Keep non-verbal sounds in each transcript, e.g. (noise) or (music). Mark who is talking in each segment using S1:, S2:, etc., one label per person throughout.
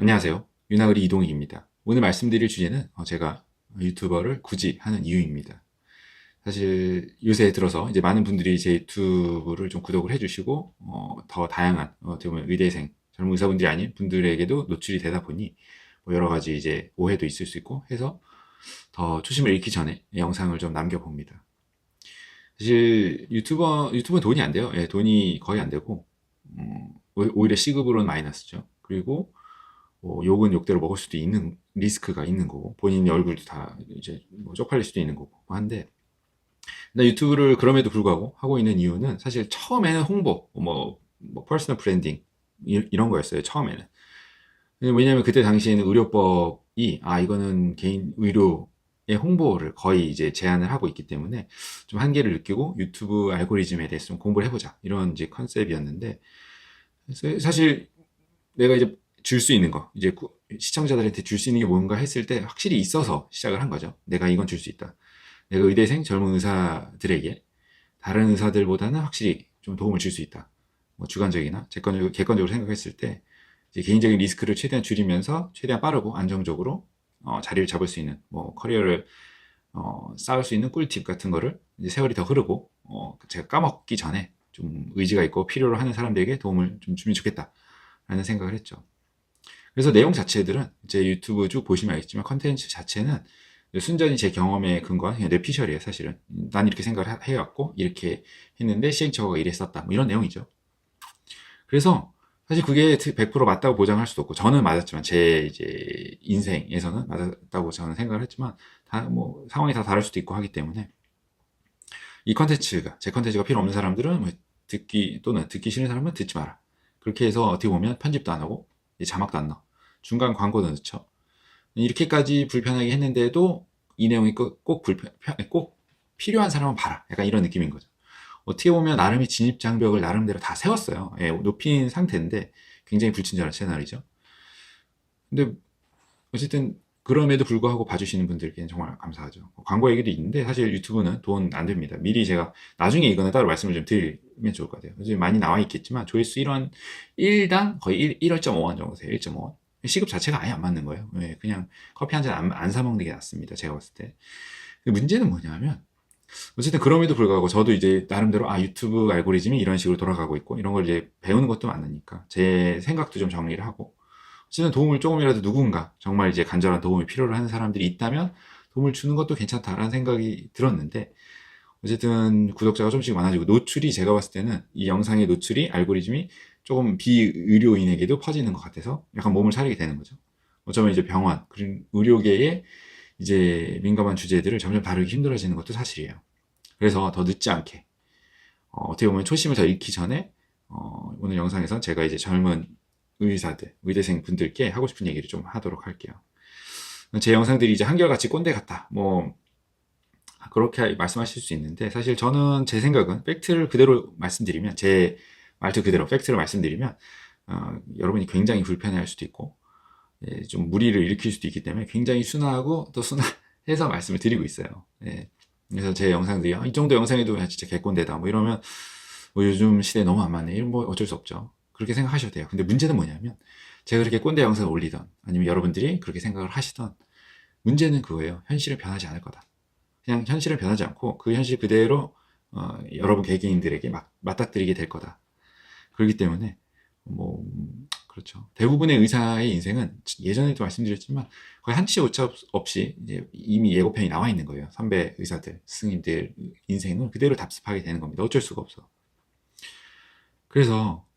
S1: 안녕하세요. 윤하을이 이동익입니다. 오늘 말씀드릴 주제는 어, 제가 유튜버를 굳이 하는 이유입니다. 사실 요새 들어서 이제 많은 분들이 제 유튜브를 좀 구독을 해주시고 어, 더 다양한 어, 어떻게 보면 의대생 젊은 의사분들이 아닌 분들에게도 노출이 되다 보니 뭐 여러 가지 이제 오해도 있을 수 있고 해서 더 초심을 잃기 전에 영상을 좀 남겨봅니다. 사실 유튜버 유튜브는 돈이 안 돼요. 예, 돈이 거의 안 되고 음, 오- 오히려 시급으로는 마이너스죠. 그리고 뭐 욕은 욕대로 먹을 수도 있는 리스크가 있는 거고 본인 얼굴도 다 이제 뭐 쪽팔릴 수도 있는 거고 한데 나 유튜브를 그럼에도 불구하고 하고 있는 이유는 사실 처음에는 홍보 뭐, 뭐 퍼스널 브랜딩 이- 이런 거였어요 처음에는. 왜냐면 그때 당시에는 의료법이 아 이거는 개인 의료의 홍보를 거의 이제 제한을 하고 있기 때문에 좀 한계를 느끼고 유튜브 알고리즘에 대해서 좀 공부를 해보자 이런 이제 컨셉이었는데 사실 내가 이제 줄 수 있는 거, 이제 구- 시청자들한테 줄 수 있는 게 뭔가 했을 때 확실히 있어서 시작을 한 거죠. 내가 이건 줄 수 있다. 내가 의대생 젊은 의사들에게 다른 의사들보다는 확실히 좀 도움을 줄 수 있다. 뭐 주관적이나 객관적, 객관적으로 생각했을 때 이제 개인적인 리스크를 최대한 줄이면서 최대한 빠르고 안정적으로 어, 자리를 잡을 수 있는 뭐 커리어를 어, 쌓을 수 있는 꿀팁 같은 거를 이제 세월이 더 흐르고 어, 제가 까먹기 전에 좀 의지가 있고 필요로 하는 사람들에게 도움을 좀 주면 좋겠다. 라는 생각을 했죠. 그래서 내용 자체들은 제 유튜브 쭉 보시면 알겠지만 컨텐츠 자체는 순전히 제 경험에 근거한 그냥 뇌피셜이에요 사실은. 난 이렇게 생각을 하- 해왔고 이렇게 했는데 시행착오가 이랬었다. 뭐 이런 내용이죠. 그래서 사실 그게 100% 맞다고 보장할 수도 없고 저는 맞았지만 제 이제 인생에서는 맞았다고 저는 생각을 했지만 다 뭐 상황이 다 다를 수도 있고 하기 때문에 이 컨텐츠가 제 컨텐츠가 필요 없는 사람들은 뭐 듣기 또는 듣기 싫은 사람은 듣지 마라. 그렇게 해서 어떻게 보면 편집도 안 하고 자막도 안 넣어 중간 광고도 넣죠. 이렇게까지 불편하게 했는데도 이 내용이 꼭, 꼭 불편 꼭 필요한 사람은 봐라. 약간 이런 느낌인 거죠. 어떻게 보면 나름의 진입 장벽을 나름대로 다 세웠어요. 예, 높인 상태인데 굉장히 불친절한 채널이죠. 근데 어쨌든 그럼에도 불구하고 봐주시는 분들께는 정말 감사하죠. 광고 얘기도 있는데 사실 유튜브는 돈 안 됩니다. 미리 제가 나중에 이거는 따로 말씀을 좀 드리면 좋을 것 같아요. 요즘 많이 나와 있겠지만 조회수 1원 1당 거의 1, 1.5원 정도 돼요. 1.5원. 시급 자체가 아예 안 맞는 거예요. 예, 그냥 커피 한잔안사 먹는 게 낫습니다. 제가 봤을 때. 문제는 뭐냐면 어쨌든 그럼에도 불구하고 저도 이제 나름대로 아 유튜브 알고리즘이 이런 식으로 돌아가고 있고 이런 걸 이제 배우는 것도 많으니까 제 생각도 좀 정리를 하고 어쨌든 도움을 조금이라도 누군가 정말 이제 간절한 도움이 필요로 하는 사람들이 있다면 도움을 주는 것도 괜찮다라는 생각이 들었는데 어쨌든 구독자가 좀씩 많아지고 노출이 제가 봤을 때는 이 영상의 노출이 알고리즘이 조금 비의료인에게도 퍼지는 것 같아서 약간 몸을 사리게 되는 거죠. 어쩌면 이제 병원 그리고 의료계의 이제 민감한 주제들을 점점 다루기 힘들어지는 것도 사실이에요. 그래서 더 늦지 않게 어, 떻게 보면 초심을 더 잃기 전에 어, 오늘 영상에서 제가 이제 젊은 의사들, 의대생 분들께 하고 싶은 얘기를 좀 하도록 할게요. 제 영상들이 이제 한결같이 꼰대 같다. 뭐, 그렇게 말씀하실 수 있는데, 사실 저는 제 생각은 팩트를 그대로 말씀드리면, 제 말투 그대로 팩트를 말씀드리면, 어, 여러분이 굉장히 불편해 할 수도 있고, 예, 좀 무리를 일으킬 수도 있기 때문에 굉장히 순하고 또 순해서 말씀을 드리고 있어요. 예. 그래서 제 영상들이, 아, 이 정도 영상에도 야, 진짜 개꼰대다. 뭐 이러면, 뭐 요즘 시대에 너무 안 맞네. 뭐 어쩔 수 없죠. 그렇게 생각하셔도 돼요. 근데 문제는 뭐냐면 제가 그렇게 꼰대 영상을 올리던 아니면 여러분들이 그렇게 생각을 하시던 문제는 그거예요. 현실은 변하지 않을 거다. 그냥 현실은 변하지 않고 그 현실 그대로 어, 여러분 개개인들에게 막 맞닥뜨리게 될 거다. 그렇기 때문에 뭐 음, 그렇죠. 대부분의 의사의 인생은 예전에도 말씀드렸지만 거의 한치 오차 없이 이미 예고편이 나와 있는 거예요. 선배 의사들, 스승님들 인생을 그대로 답습하게 되는 겁니다. 어쩔 수가 없어. 그래서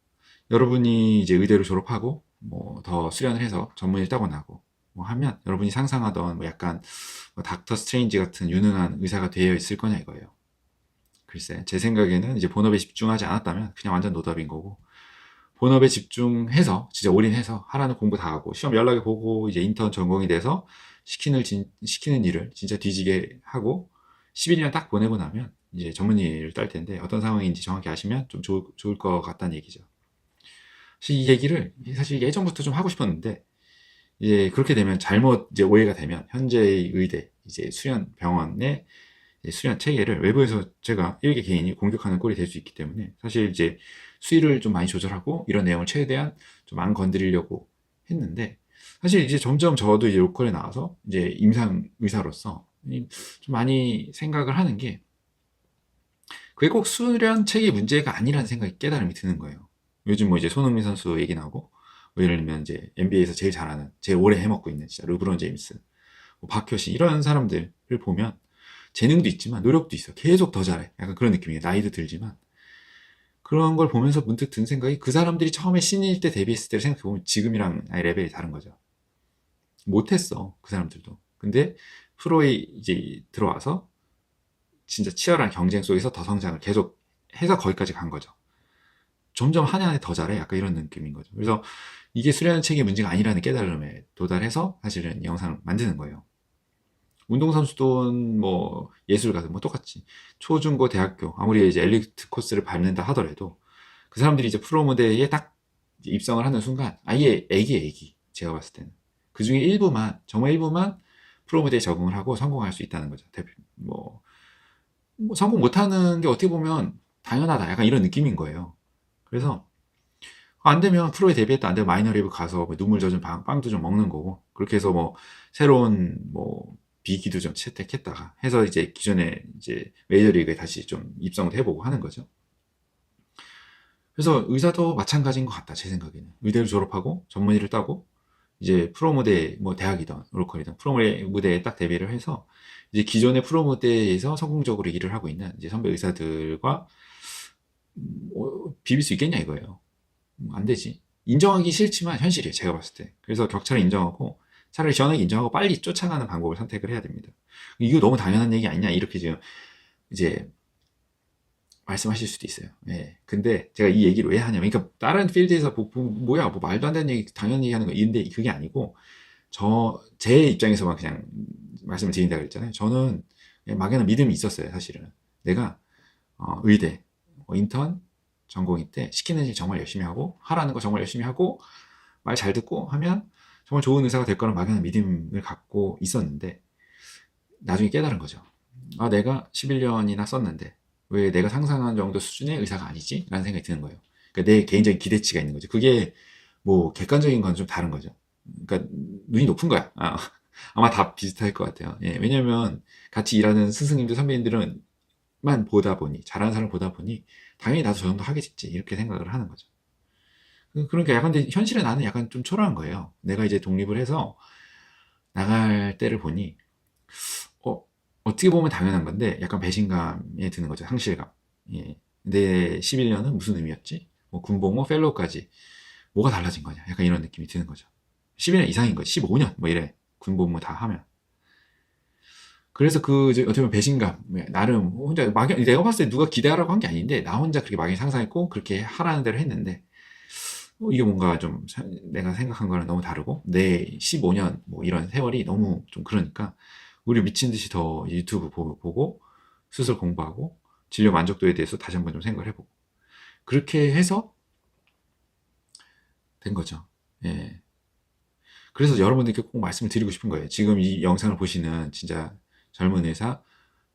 S1: 여러분이 이제 의대를 졸업하고 뭐 더 수련을 해서 전문의를 따고 나고 뭐 하면 여러분이 상상하던 뭐 약간 뭐 닥터 스트레인지 같은 유능한 의사가 되어 있을 거냐 이거예요. 글쎄 제 생각에는 이제 본업에 집중하지 않았다면 그냥 완전 노답인 거고 본업에 집중해서 진짜 올인해서 하라는 공부 다 하고 시험 연락해 보고 이제 인턴 전공이 돼서 시키는 진, 시키는 일을 진짜 뒤지게 하고 11년 딱 보내고 나면 이제 전문의를 딸 텐데 어떤 상황인지 정확히 아시면 좀 좋을, 좋을 것 같다는 얘기죠. 이 얘기를 사실 예전부터 좀 하고 싶었는데 이제 그렇게 되면 잘못 이제 오해가 되면 현재의 의대 이제 수련 병원의 수련 체계를 외부에서 제가 일개 개인이 공격하는 꼴이 될 수 있기 때문에 사실 이제 수위를 좀 많이 조절하고 이런 내용을 최대한 좀 안 건드리려고 했는데 사실 이제 점점 저도 이제 로컬에 나와서 이제 임상 의사로서 이- 좀 많이 생각을 하는 게 그게 꼭 수련책의 문제가 아니라는 생각이 깨달음이 드는 거예요. 요즘 뭐 이제 손흥민 선수 얘기 나오고 뭐 예를 들면 이제 NBA에서 제일 잘하는 제일 오래 해먹고 있는 진짜 르브론 제임스, 뭐 박효신 이런 사람들을 보면 재능도 있지만 노력도 있어. 계속 더 잘해. 약간 그런 느낌이에요. 나이도 들지만 그런 걸 보면서 문득 든 생각이 그 사람들이 처음에 신인일 때 데뷔했을 때를 생각해보면 지금이랑 아예 레벨이 다른 거죠. 못했어. 그 사람들도. 근데 프로에 이제 들어와서 진짜 치열한 경쟁 속에서 더 성장을 계속 해서 거기까지 간 거죠. 점점 한 해 한 해 더 잘해. 약간 이런 느낌인 거죠. 그래서 이게 수련 책의 문제가 아니라는 깨달음에 도달해서 사실은 이 영상을 만드는 거예요. 운동선수든 뭐 예술가든 뭐 똑같이 초중고 대학교 아무리 이제 엘리트 코스를 밟는다 하더라도 그 사람들이 이제 프로 무대에 딱 입성을 하는 순간 아예 애기 애기 제가 봤을 때는 그 중에 일부만 정말 일부만 프로 무대에 적응을 하고 성공할 수 있다는 거죠. 뭐, 뭐 성공 못하는 게 어떻게 보면 당연하다 약간 이런 느낌인 거예요. 그래서 안 되면 프로에 데뷔했다 안 되면 마이너 리그 가서 뭐 눈물 젖은 빵, 빵도 좀 먹는 거고 그렇게 해서 뭐 새로운 뭐 비기도 좀 채택했다가 해서 이제 기존에 이제 메이저 리그에 다시 좀 입성을 해보고 하는 거죠. 그래서 의사도 마찬가지인 것 같다 제 생각에는 의대를 졸업하고 전문의를 따고 이제 프로 무대 뭐 대학이든 로컬이든 프로 무대에 딱 데뷔를 해서 이제 기존의 프로 무대에서 성공적으로 일을 하고 있는 이제 선배 의사들과 비빌 수 있겠냐 이거예요. 음, 안 되지. 인정하기 싫지만 현실이에요. 제가 봤을 때. 그래서 격차를 인정하고 차라리 시원하게 인정하고 빨리 쫓아가는 방법을 선택을 해야 됩니다. 이거 너무 당연한 얘기 아니냐 이렇게 지금 이제 말씀하실 수도 있어요. 예. 근데 제가 이 얘기를 왜 하냐면, 그러니까 다른 필드에서 뭐, 뭐, 뭐야, 뭐 말도 안 되는 얘기 당연히 얘기하는 거 인데 그게 아니고 저 제 입장에서만 그냥 말씀을 드린다 그랬잖아요. 저는 막연한 믿음이 있었어요, 사실은. 내가 어, 의대, 뭐 인턴, 전공의 때 시키는 일 정말 열심히 하고 하라는 거 정말 열심히 하고 말 잘 듣고 하면 정말 좋은 의사가 될 거란 막연한 믿음을 갖고 있었는데 나중에 깨달은 거죠. 아, 내가 11년이나 썼는데 왜 내가 상상한 정도 수준의 의사가 아니지? 라는 생각이 드는 거예요. 그러니까 내 개인적인 기대치가 있는 거죠. 그게 뭐 객관적인 건 좀 다른 거죠. 그러니까 눈이 높은 거야. 아, (laughs) 아마 다 비슷할 것 같아요. 예, 왜냐면 같이 일하는 스승님들, 선배님들은 만 보다 보니, 잘하는 사람을 보다 보니, 당연히 나도 저 정도 하겠지. 이렇게 생각을 하는 거죠. 그- 그러니까 약간 현실에 나는 약간 좀 초라한 거예요. 내가 이제 독립을 해서 나갈 때를 보니, 어, 어떻게 보면 당연한 건데, 약간 배신감에 드는 거죠. 상실감. 예. 내 11년은 무슨 의미였지? 뭐 군복무, 펠로우까지. 뭐가 달라진 거냐? 약간 이런 느낌이 드는 거죠. 11년 이상인 거지. 15년. 뭐 이래. 군복무 다 하면. 그래서 그, 이제 어떻게 보면 배신감. 나름 혼자 막연, 내가 봤을 때 누가 기대하라고 한 게 아닌데, 나 혼자 그렇게 막연히 상상했고, 그렇게 하라는 대로 했는데, 어, 이게 뭔가 좀 사- 내가 생각한 거랑 너무 다르고, 내 15년 뭐 이런 세월이 너무 좀 그러니까, 우리 미친 듯이 더 유튜브 보- 보고, 수술 공부하고, 진료 만족도에 대해서 다시 한번 좀 생각을 해보고. 그렇게 해서 된 거죠. 예. 그래서 여러분들께 꼭 말씀을 드리고 싶은 거예요. 지금 이 영상을 보시는 진짜 젊은 의사,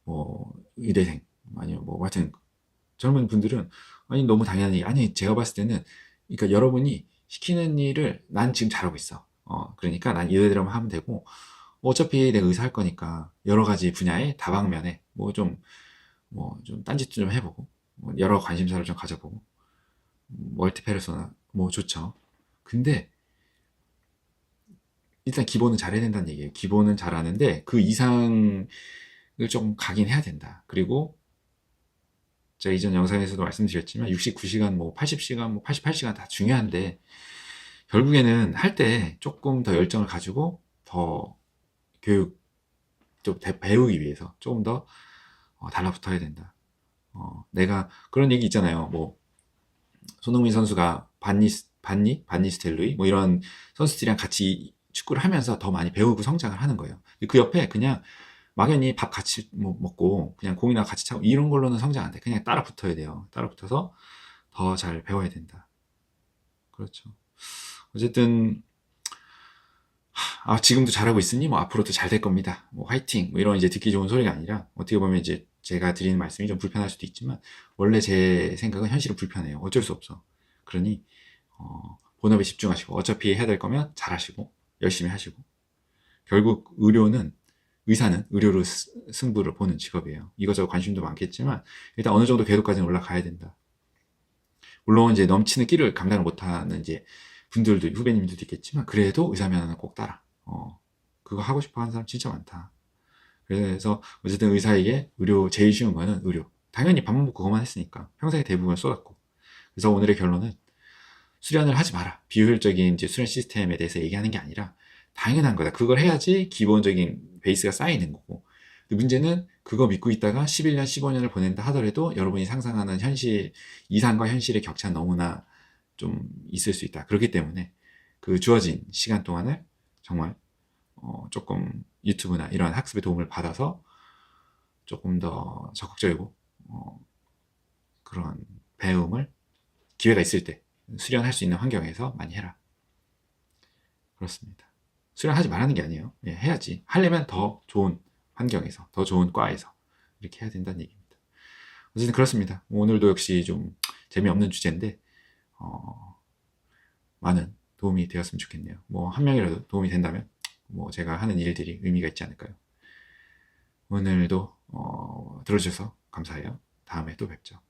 S1: 뭐, 의대생, 아니면 뭐, 하여튼, 젊은 분들은, 아니, 너무 당연히, 아니, 제가 봤을 때는, 그러니까 여러분이 시키는 일을 난 지금 잘하고 있어. 어, 그러니까 난 이대로만 하면 되고, 어차피 내가 의사 할 거니까, 여러 가지 분야의 다방면에, 뭐 좀, 뭐, 좀 딴짓도 좀 해보고, 뭐 여러 관심사를 좀 가져보고, 멀티 페르소나, 뭐 좋죠. 근데, 일단 기본은 잘해야 된다는 얘기예요. 기본은 잘하는데 그 이상을 좀 가긴 해야 된다. 그리고 제가 이전 영상에서도 말씀드렸지만 69시간, 뭐 80시간, 뭐 88시간 다 중요한데 결국에는 할 때 조금 더 열정을 가지고 더 교육 좀 대- 배우기 위해서 조금 더 어, 달라붙어야 된다. 어, 내가 그런 얘기 있잖아요. 뭐 손흥민 선수가 반니스 반니 반니 스텔루이 뭐 이런 선수들이랑 같이 축구를 하면서 더 많이 배우고 성장을 하는 거예요. 그 옆에 그냥 막연히 밥 같이 뭐 먹고 그냥 공이나 같이 차고 이런 걸로는 성장 안 돼. 그냥 따라 붙어야 돼요. 따라 붙어서 더 잘 배워야 된다. 그렇죠. 어쨌든 하, 아, 지금도 잘하고 있으니 뭐 앞으로도 잘 될 겁니다. 뭐 화이팅 뭐 이런 이제 듣기 좋은 소리가 아니라 어떻게 보면 이제 제가 드리는 말씀이 좀 불편할 수도 있지만 원래 제 생각은 현실은 불편해요. 어쩔 수 없어. 그러니 어, 본업에 집중하시고 어차피 해야 될 거면 잘하시고 열심히 하시고 결국 의료는 의사는 의료로 스- 승부를 보는 직업이에요. 이것저것 관심도 많겠지만 일단 어느 정도 궤도까지는 올라가야 된다. 물론 이제 넘치는 끼를 감당을 못하는 이제 분들도 후배님들도 있겠지만 그래도 의사 면허는 꼭 따라. 어, 그거 하고 싶어 하는 사람 진짜 많다. 그래서 어쨌든 의사에게 의료 제일 쉬운 거는 의료. 당연히 밥 먹고 그것만 했으니까 평생의 대부분을 쏟았고. 그래서 오늘의 결론은 수련을 하지 마라. 비효율적인 이제 수련 시스템에 대해서 얘기하는 게 아니라 당연한 거다. 그걸 해야지 기본적인 베이스가 쌓이는 거고. 문제는 그거 믿고 있다가 11년, 15년을 보낸다 하더라도 여러분이 상상하는 현실, 이상과 현실의 격차는 너무나 좀 있을 수 있다. 그렇기 때문에 그 주어진 시간 동안을 정말 어, 조금 유튜브나 이런 학습의 도움을 받아서 조금 더 적극적이고 어, 그런 배움을 기회가 있을 때 수련할 수 있는 환경에서 많이 해라. 그렇습니다. 수련하지 말라는 게 아니에요. 예, 해야지. 하려면 더 좋은 환경에서, 더 좋은 과에서 이렇게 해야 된다는 얘기입니다. 어쨌든 그렇습니다. 오늘도 역시 좀 재미없는 주제인데 어, 많은 도움이 되었으면 좋겠네요. 뭐 한 명이라도 도움이 된다면 뭐 제가 하는 일들이 의미가 있지 않을까요? 오늘도 어, 들어주셔서 감사해요. 다음에 또 뵙죠.